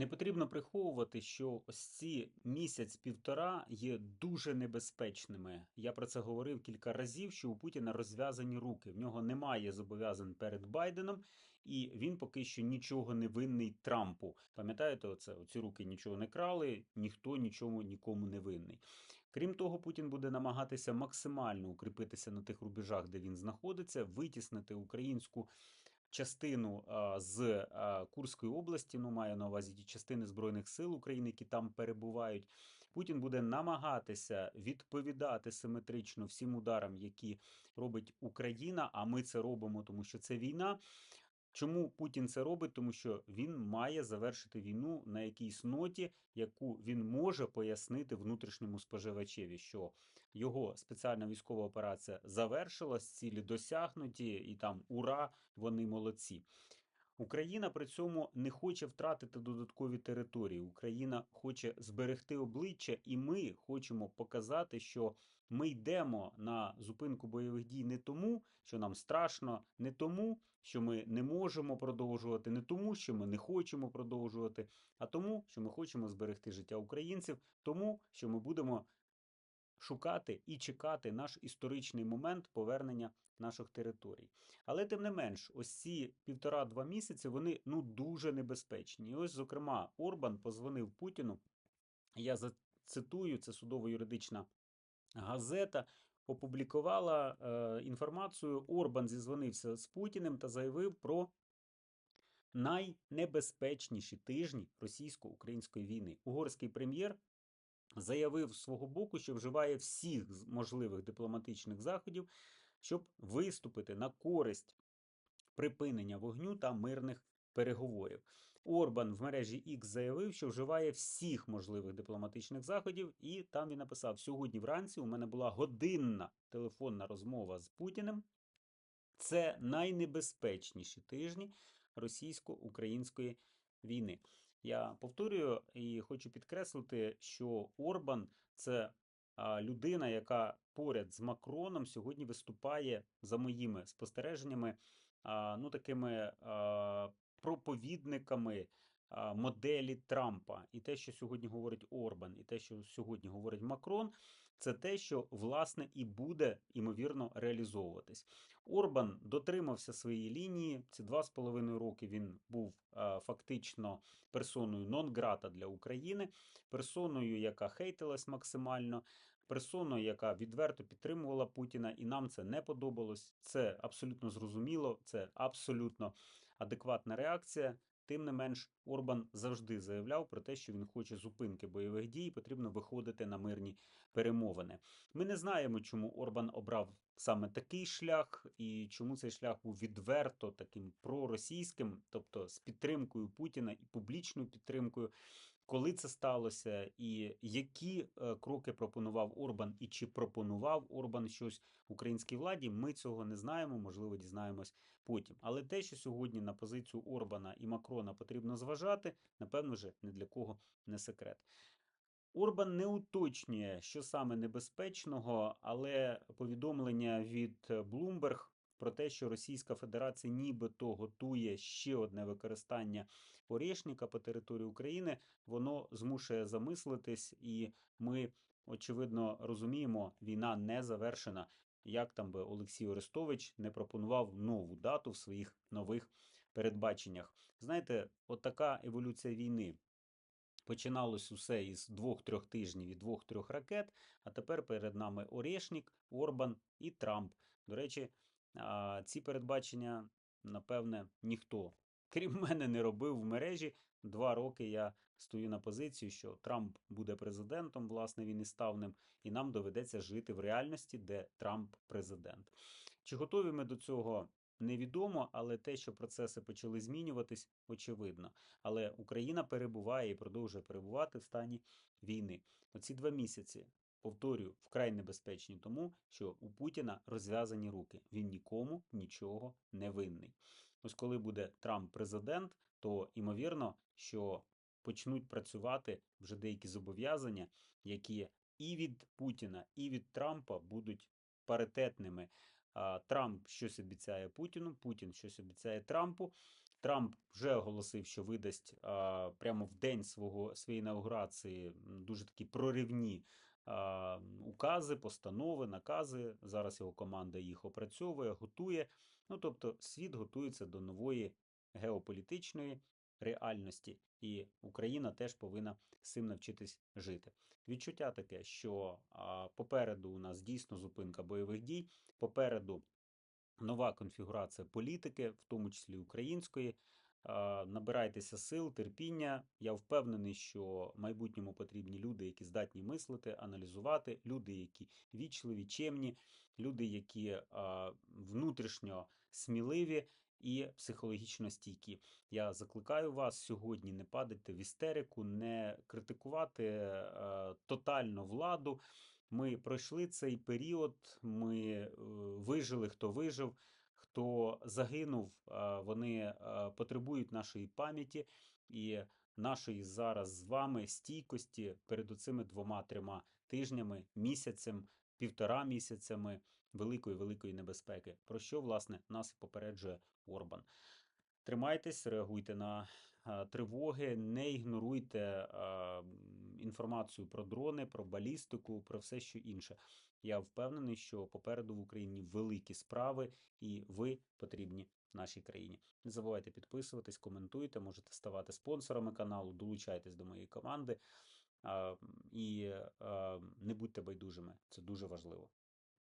Не потрібно приховувати, що ось ці місяць-півтора є дуже небезпечними. Я про це говорив кілька разів, що у Путіна розв'язані руки. В нього немає зобов'язань перед Байденом, і він поки що нічого не винний Трампу. Пам'ятаєте, оце оці руки нічого не крали, ніхто нічому нікому не винний. Крім того, Путін буде намагатися максимально укріпитися на тих рубежах, де він знаходиться, витіснити українську частину з Курської області, ну маю на увазі ті частини Збройних сил України, які там перебувають. Путін буде намагатися відповідати симетрично всім ударам, які робить Україна. А ми це робимо, тому що це війна. Чому Путін це робить? Тому що він має завершити війну на якійсь ноті, яку він може пояснити внутрішньому споживачеві, що його спеціальна військова операція завершилась, цілі досягнуті, і там ура, вони молодці. Україна при цьому не хоче втратити додаткові території. Україна хоче зберегти обличчя, і ми хочемо показати, що ми йдемо на зупинку бойових дій не тому, що нам страшно, не тому, що ми не можемо продовжувати, не тому, що ми не хочемо продовжувати, а тому, що ми хочемо зберегти життя українців, тому що ми будемо шукати і чекати наш історичний момент повернення наших територій. Але тим не менш, ось ці півтора-два місяці вони ну дуже небезпечні. І ось, зокрема, Орбан позвонив Путіну. Я зацитую, це судово-юридична газета. Опублікувала е, інформацію. Орбан зізвонився з Путіним та заявив про найнебезпечніші тижні російсько-української війни. Угорський прем'єр заявив свого боку, що вживає всіх можливих дипломатичних заходів, щоб виступити на користь припинення вогню та мирних переговорів. Орбан в мережі X заявив, що вживає всіх можливих дипломатичних заходів, і там він написав: сьогодні вранці у мене була годинна телефонна розмова з Путіним. Це найнебезпечніші тижні російсько-української війни. Я повторюю і хочу підкреслити, що Орбан це людина, яка поряд з Макроном сьогодні виступає за моїми спостереженнями, ну такими проповідниками моделі Трампа. І те, що сьогодні говорить Орбан, і те, що сьогодні говорить Макрон, це те, що власне і буде ймовірно реалізовуватись. Орбан дотримався своєї лінії. Ці два з половиною роки він був а, фактично персоною нон-грата для України, персоною, яка хейтилась максимально, персоною, яка відверто підтримувала Путіна, і нам це не подобалось. Це абсолютно зрозуміло, це абсолютно адекватна реакція. Тим не менш, Орбан завжди заявляв про те, що він хоче зупинки бойових дій, і потрібно виходити на мирні перемовини. Ми не знаємо, чому Орбан обрав саме такий шлях, і чому цей шлях був відверто таким проросійським, тобто з підтримкою Путіна і публічною підтримкою. Коли це сталося, і які е, кроки пропонував Орбан, і чи пропонував Орбан щось українській владі, ми цього не знаємо, можливо, дізнаємось потім. Але те, що сьогодні на позицію Орбана і Макрона потрібно зважати, напевно, вже не для кого не секрет. Орбан не уточнює, що саме небезпечного, але повідомлення від Bloomberg про те, що Російська Федерація нібито готує ще одне використання Орєшніка по території України, воно змушує замислитись, і ми, очевидно, розуміємо, війна не завершена. Як там би Олексій Орестович не пропонував нову дату в своїх нових передбаченнях. Знаєте, от така еволюція війни. Починалось усе із двох-трьох тижнів і двох-трьох ракет, а тепер перед нами Орєшнік, Орбан і Трамп. До речі, а, ці передбачення, напевне, ніхто, крім мене, не робив в мережі. Два роки я стою на позиції, що Трамп буде президентом, власне, він і став ним, і нам доведеться жити в реальності, де Трамп президент. Чи готові ми до цього? Невідомо, але те, що процеси почали змінюватись, очевидно. Але Україна перебуває і продовжує перебувати в стані війни. Оці два місяці, повторюю, вкрай небезпечні, тому що у Путіна розв'язані руки. Він нікому нічого не винний. Ось коли буде Трамп президент, то ймовірно, що почнуть працювати вже деякі зобов'язання, які і від Путіна, і від Трампа будуть паритетними. Трамп щось обіцяє Путіну, Путін щось обіцяє Трампу. Трамп вже оголосив, що видасть а, прямо в день свого своєї інаугурації дуже такі проривні укази, постанови, накази. Зараз його команда їх опрацьовує, готує. Ну тобто, світ готується до нової геополітичної реальності, і Україна теж повинна з цим навчитись жити. Відчуття таке, що попереду у нас дійсно зупинка бойових дій, попереду нова конфігурація політики, в тому числі української. А, Набирайтеся сил, терпіння. Я впевнений, що майбутньому потрібні люди, які здатні мислити, аналізувати, люди, які вічливі, чемні, люди, які внутрішньо сміливі і психологічно стійкі. Я закликаю вас сьогодні не падати в істерику, не критикувати е, тотально владу. Ми пройшли цей період, ми е, вижили, хто вижив, хто загинув, вони потребують нашої пам'яті і нашої зараз з вами стійкості перед оцими двома-трьома тижнями, місяцем, півтора місяцями великої великої небезпеки, про що власне нас попереджує Орбан. Тримайтесь, реагуйте на тривоги, не ігноруйте інформацію про дрони, про балістику, про все що інше. Я впевнений, що попереду в Україні великі справи, і ви потрібні нашій країні. Не забувайте підписуватись, коментуйте, можете ставати спонсорами каналу, долучайтесь до моєї команди і не будьте байдужими. Це дуже важливо.